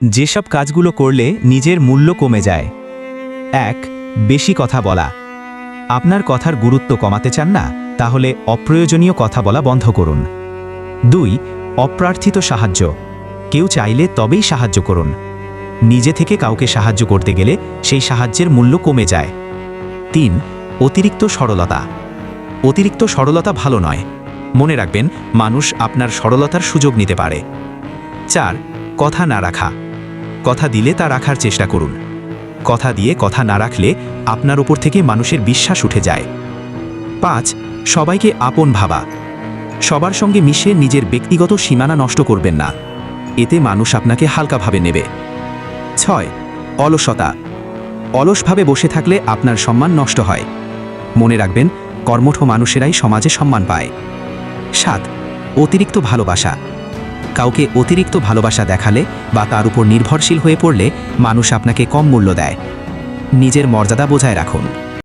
যেসব কাজগুলো করলে নিজের মূল্য কমে যায়। এক, বেশি কথা বলা। আপনার কথার গুরুত্ব কমাতে চান না, তাহলে অপ্রয়োজনীয় কথা বলা বন্ধ করুন। দুই, অপ্রার্থিত সাহায্য। কেউ চাইলে তবেই সাহায্য করুন। নিজে থেকে কাউকে সাহায্য করতে গেলে সেই সাহায্যের মূল্য কমে যায়। তিন, অতিরিক্ত সরলতা। অতিরিক্ত সরলতা ভালো নয়। মনে রাখবেন, মানুষ আপনার সরলতার সুযোগ নিতে পারে। চার, কথা না রাখা। কথা দিলে তা রাখার চেষ্টা করুন। কথা দিয়ে কথা না রাখলে আপনার উপর থেকে মানুষের বিশ্বাস উঠে যায়। পাঁচ, সবাইকে আপন ভাবা। সবার সঙ্গে মিশে নিজের ব্যক্তিগত সীমানা নষ্ট করবেন না। এতে মানুষ আপনাকে হালকাভাবে নেবে। ছয়, অলসতা। অলসভাবে বসে থাকলে আপনার সম্মান নষ্ট হয়। মনে রাখবেন, কর্মঠ মানুষেরাই সমাজে সম্মান পায়। সাত, অতিরিক্ত ভালোবাসা। কাউকে অতিরিক্ত ভালোবাসা দেখালে বা তার উপর নির্ভরশীল হয়ে পড়লে মানুষ আপনাকে কম মূল্য দেয়। নিজের মর্যাদা বজায় রাখুন।